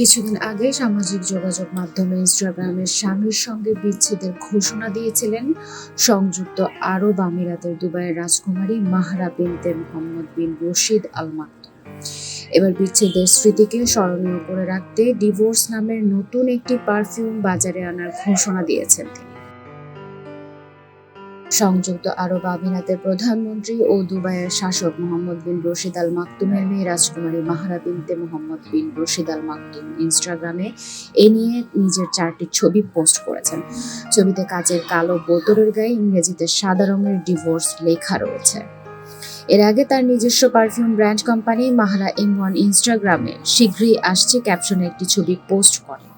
কিছুদিন আগে সামাজিক যোগাযোগ মাধ্যমে ইনস্টাগ্রামের স্বামীর সঙ্গে বিচ্ছেদের ঘোষণা দিয়েছিলেন সংযুক্ত আরব আমিরাতের দুবাইয়ের রাজকুমারী মাহরা বিনতে মোহাম্মদ বিন রশিদ আল এবার বিচ্ছেদের স্মৃতিকে স্মরণীয় করে রাখতে ডিভোর্স নামের নতুন একটি পারফিউম বাজারে আনার ঘোষণা দিয়েছেন তিনি। সংযুক্ত আরব আমিরাতের প্রধানমন্ত্রী ও দুবাইয়ের শাসক মোহাম্মদ বিন রশিদ আল মাকতুমের মেয়ে রাজকুমারী মাহারা বিনতে মোহাম্মদ বিন রশিদ আল মাকতুম ইনস্টাগ্রামে এ নিয়ে নিজের চারটি ছবি পোস্ট করেছেন। ছবিতে কাচের কালো বোতলের গায়ে ইংরেজিতে সাদা রঙের ডিভোর্স লেখা রয়েছে। এর আগে তার নিজস্ব perfume brand company Mahara M one ইনস্টাগ্রামে শীঘ্রই আসছে ক্যাপশনে একটি ছবি পোস্ট করে।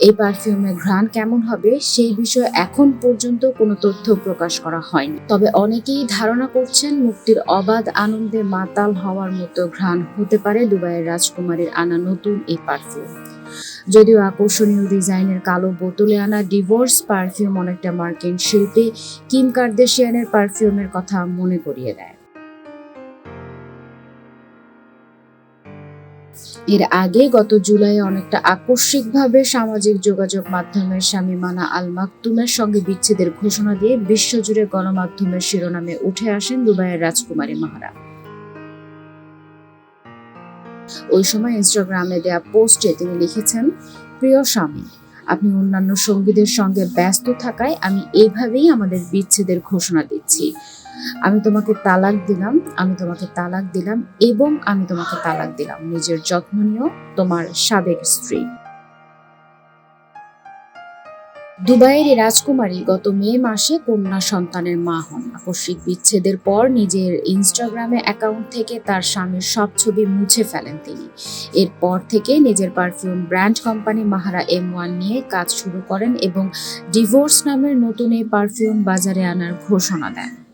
এই পারফিউমের ঘ্রাণ কেমন হবে সেই বিষয়ে এখন পর্যন্ত কোনো তথ্য প্রকাশ করা হয়নি। তবে অনেকেই ধারণা করছেন মুক্তির অবাধ আনন্দে মাতাল হওয়ার মতো ঘ্রাণ হতে পারে দুবাইয়ের রাজকুমারীর আনা নতুন এই পারফিউম যদিও আকর্ষণীয় ডিজাইনের কালো বোতলে আনা ডিভোর্স পারফিউম অনেকটা মার্কিন শিল্পী কিম কার্দেশিয়ানের পারফিউমের কথা মনে করিয়ে দেয়। এর আগে গত জুলাইয়ে অনেকটা আকস্মিকভাবে সামাজিক যোগাযোগ মাধ্যমের স্বামী মানা আল মাকতুমের সঙ্গে বিচ্ছেদের ঘোষণা দিয়ে বিশ্বজুড়ে গণমাধ্যমের শিরোনামে উঠে আসেন দুবাইয়ের রাজকুমারী মাহারা। ওই সময় ইনস্টাগ্রামে দেয়া পোস্টে তিনি লিখেছেন, প্রিয় স্বামী, আপনি অন্যান্য সঙ্গীদের সঙ্গে ব্যস্ত থাকায় আমি এইভাবেই আমাদের বিচ্ছেদের ঘোষণা দিচ্ছি। আমি তোমাকে তালাক দিলাম, আমি তোমাকে তালাক দিলাম এবং আমি তোমাকে তালাক দিলাম। নিজের যত্ন নিও তোমার সাবেক স্ত্রী। দুবাইয়ের রাজকুমারী গত মে মাসে কন্যা সন্তানের মা হন। আকস্মিক বিচ্ছেদের পর নিজের ইনস্টাগ্রামে অ্যাকাউন্ট থেকে তার স্বামীর সব ছবি মুছে ফেলেন তিনি। এরপর থেকে নিজের perfume brand company Mahara M one নিয়ে কাজ শুরু করেন এবং ডিভোর্স নামের নতুন এই পারফিউম বাজারে আনার ঘোষণা দেন।